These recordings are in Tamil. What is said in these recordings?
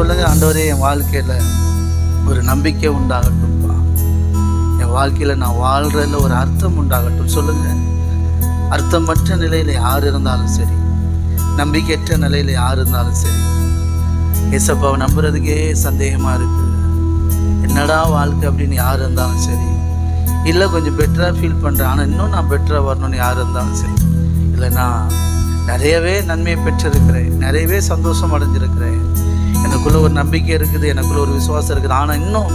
சொல்லுங்க ஆண்டவரே என் வாழ்க்கையில் ஒரு நம்பிக்கை உண்டாகட்டும்ப்பா என் வாழ்க்கையில் நான் வாழ்கிறதில் ஒரு அர்த்தம் உண்டாகட்டும் சொல்லுங்க. அர்த்தமற்ற நிலையில் யார் இருந்தாலும் சரி நம்பிக்கையற்ற நிலையில் யார் இருந்தாலும் சரி ஏசப்பாவை நம்புறதுக்கே சந்தேகமாக இருக்குது என்னடா வாழ்க்கை அப்படின்னு யார் இருந்தாலும் சரி இல்லை கொஞ்சம் பெட்டராக ஃபீல் பண்ணுறேன் ஆனால் இன்னும் நான் பெட்டராக வரணும்னு யார் இருந்தாலும் சரி இல்லை நான் நிறையவே நன்மையை பெற்றிருக்கிறேன் நிறையவே சந்தோஷம் அடைஞ்சிருக்கிறேன். எனக்குள்ள ஒரு நம்பிக்கை இருக்குது எனக்குள்ள ஒரு விசுவாசம் இருக்குது. ஆனால் இன்னும்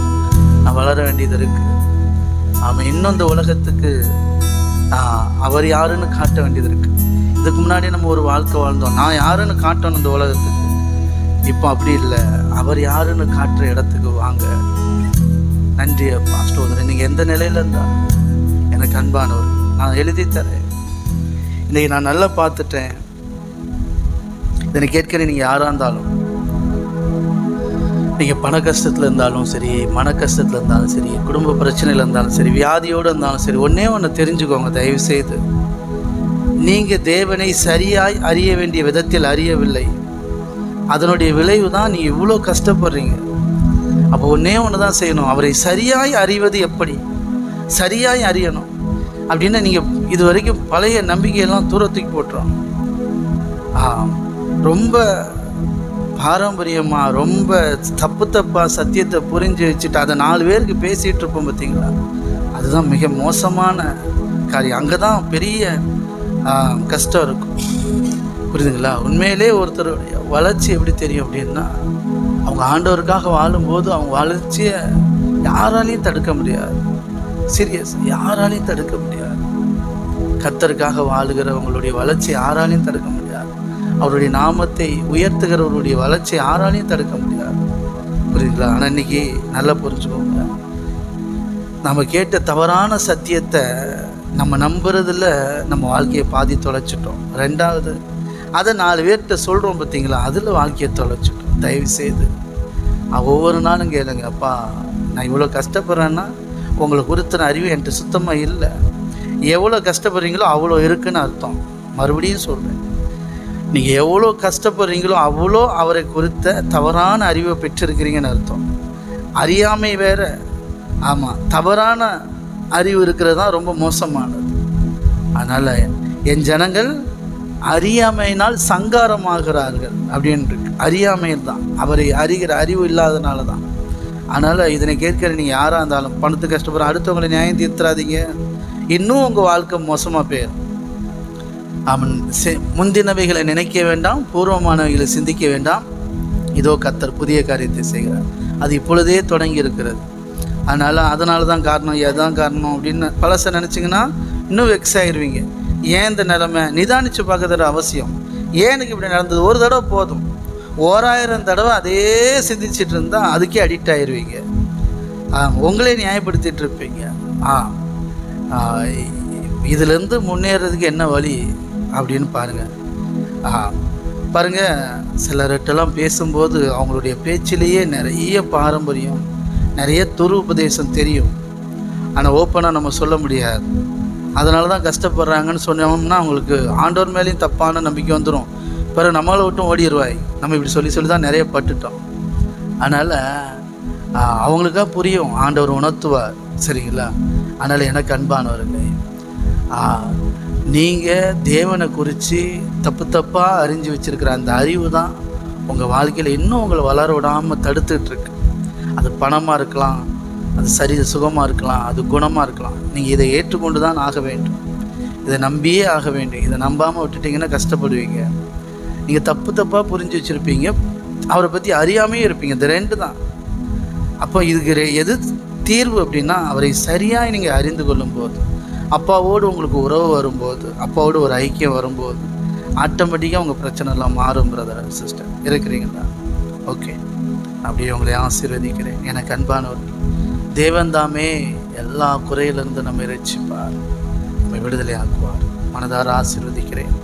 நான் வளர வேண்டியது இருக்குது அவன் இன்னும் இந்த உலகத்துக்கு நான் அவர் யாருன்னு காட்ட வேண்டியது இருக்குது இதுக்கு முன்னாடி நம்ம ஒரு வாழ்க்கை வாழ்ந்தோம். நான் யாருன்னு காட்டணும் இந்த உலகத்துக்கு? இப்போ அப்படி இல்லை. அவர் யாருன்னு காட்டுற இடத்துக்கு வாங்க. நன்றி அப்பா ஸ்தோத்திரம் நீங்கள் எந்த நிலையில் இருந்தாலும் எனக்கு அன்பானவர். நான் எழுதி தரேன். இன்னைக்கு நான் நல்லா பார்த்துட்டேன். இதனை கேட்கிறேன் நீங்கள் யாராக இருந்தாலும் நீங்கள் பண கஷ்டத்தில் இருந்தாலும் சரி மன கஷ்டத்தில் இருந்தாலும் சரி குடும்ப பிரச்சனையில் இருந்தாலும் சரி வியாதியோடு இருந்தாலும் சரி ஒன்றே ஒன்று தெரிஞ்சுக்கோங்க தயவு செய்து. நீங்கள் தேவனை சரியாய் அறிய வேண்டிய விதத்தில் அறியவில்லை. அதனுடைய விளைவு தான் நீங்கள் இவ்வளோ கஷ்டப்படுறீங்க. அப்போ ஒன்றே ஒன்று தான் செய்யணும். அவரை சரியாய் அறிவது எப்படி? சரியாய் அறியணும். அப்படின்னு நீங்கள் இது வரைக்கும் பழைய நம்பிக்கையெல்லாம் தூரத்துக்கு போட்டுரும். ரொம்ப பாரம்பரியமாக ரொம்ப தப்பு தப்பாக சத்தியத்தை புரிஞ்சு வச்சுட்டு அதை நாலு பேருக்கு பேசிகிட்டு இருப்போம் பார்த்தீங்களா? அதுதான் மிக மோசமான காரியம். அங்கே தான் பெரிய கஷ்டம் இருக்கும். புரியுதுங்களா? உண்மையிலே ஒருத்தருடைய வளர்ச்சி எப்படி தெரியும் அப்படின்னா அவங்க ஆண்டவருக்காக வாழும்போது அவங்க வளர்ச்சியை யாராலையும் தடுக்க முடியாது. சீரியஸ் யாராலையும் தடுக்க முடியாது. கத்தருக்காக வாழுகிறவங்களுடைய வளர்ச்சி யாராலையும் தடுக்க முடியாது. அவருடைய நாமத்தை உயர்த்துகிறவருடைய வளர்ச்சி யாராலையும் தடுக்க முடியாது. புரியுதுங்களா? ஆனால் இன்னைக்கு நல்லா புரிஞ்சுக்கோங்க. நம்ம கேட்ட தவறான சத்தியத்தை நம்ம நம்புறதில் நம்ம வாழ்க்கையை பாதி தொலைச்சிட்டோம். ரெண்டாவது அதை நாலு பேர்கிட்ட சொல்கிறோம் பார்த்தீங்களா அதில் வாழ்க்கையை தொலைச்சிட்டோம். தயவு செய்து ஒவ்வொரு நாளும் கேளுங்க அப்பா நான் இவ்வளோ கஷ்டப்படுறேன்னா உங்களை குறித்தின அறிவு என்கிட்ட சுத்தமாக இல்லை. எவ்வளோ கஷ்டப்படுறீங்களோ அவ்வளோ இருக்குன்னு அர்த்தம். மறுபடியும் சொல்கிறேன் நீங்கள் எவ்வளோ கஷ்டப்படுறீங்களோ அவ்வளோ அவரை குறித்த தவறான அறிவை பெற்றிருக்கிறீங்கன்னு அர்த்தம். அறியாமை வேற. ஆமாம் தவறான அறிவு இருக்கிறது தான் ரொம்ப மோசமானது. அதனால் என் ஜனங்கள் அறியாமையினால் சங்காரமாகிறார்கள் அப்படின்னு அறியாமையில் தான். அவரை அறிகிற அறிவு இல்லாதனால தான். அதனால் இதனை கேட்கிற நீங்கள் யாராக இருந்தாலும் பணத்துக்கு கஷ்டப்படுற அடுத்தவங்களை நியாயம் தீர்த்துறாதீங்க. இன்னும் உங்கள் வாழ்க்கை மோசமாக போயிடும் அவன் முந்தினவைகளை நினைக்க வேண்டாம் பூர்வமானவைகளை சிந்திக்க வேண்டாம். இதோ கத்தர் புதிய காரியத்தை செய்கிறார். அது இப்பொழுதே தொடங்கி இருக்கிறது அதனால் அதனால தான் காரணம் எதான் காரணம் அப்படின்னு பழசை நினச்சிங்கன்னா இன்னும் வெக்ஸ் ஆகிருவீங்க ஏன் இந்த நிலைமை? நிதானித்து பார்க்கறது அவசியம். ஏன் எனக்கு இப்படி நடந்தது? ஒரு தடவை போதும். ஓராயிரம் தடவை அதே சிந்திச்சுட்டு இருந்தால் அதுக்கே அடிக்ட் ஆயிடுவீங்க ஆ, உங்களே நியாயப்படுத்திட்டு இருப்பீங்க. ஆ ஆ, இதுலேருந்து முன்னேறதுக்கு என்ன வழி? அப்படின்னு பாருங்கள் ஆ பாருங்கள் சிலர்கிட்டலாம் பேசும்போது அவங்களுடைய பேச்சிலேயே நிறைய பாரம்பரியம் நிறைய துரு உபதேசம் தெரியும். ஆனால் ஓப்பனாக நம்ம சொல்ல முடியாது. அதனால தான் கஷ்டப்படுறாங்கன்னு சொன்னோம்னா அவங்களுக்கு ஆண்டவர் மேலேயும் தப்பான நம்பிக்கை வந்துடும் பிறகு நம்மளை விட்டும் ஓடிடுவாய் நம்ம இப்படி சொல்லி சொல்லி தான் நிறைய பட்டுட்டோம். அதனால் அவங்களுக்காக புரியும் ஆண்டவர் உணர்த்துவார். சரிங்களா? அதனால் எனக்கு அன்பானவர்கள் நீங்கள் தேவனை குறித்து தப்பு தப்பாக அறிஞ்சு வச்சிருக்கிற அந்த அறிவு தான் உங்கள் வாழ்க்கையில் இன்னும் உங்களை வளர விடாமல் தடுத்துட்ருக்கு அது பணமாக இருக்கலாம் அது சரி சுகமாக இருக்கலாம் அது குணமாக இருக்கலாம். நீங்கள் இதை ஏற்றுக்கொண்டு தான் ஆக வேண்டும். இதை நம்பியே ஆக வேண்டும். இதை நம்பாமல் விட்டுட்டிங்கன்னா கஷ்டப்படுவீங்க. நீங்கள் தப்பு தப்பாக புரிஞ்சு வச்சுருப்பீங்க. அவரை பற்றி அறியாமையும் இருப்பீங்க. இந்த ரெண்டு தான். அப்போ இதுக்கு ரெ- எது தீர்வு அப்படின்னா அவரை சரியாக நீங்கள் அறிந்து கொள்ளும் போது அப்பாவோடு உங்களுக்கு உறவு வரும்போது அப்பாவோடு ஒரு ஐக்கியம் வரும்போது ஆட்டோமேட்டிக்காக உங்கள் பிரச்சனை எல்லாம் மாறும் பிரதர் சிஸ்டர் இருக்கிறீங்களா? ஓகே அப்படியே உங்களை ஆசீர்வதிக்கிறேன். எனக்கு அன்பானவர் தேவன் தாமே எல்லா குறையிலிருந்து நம்ம இறைச்சிப்பார் நம்மை விடுதலை ஆக்குவார் மனதார ஆசீர்வதிக்கிறேன்.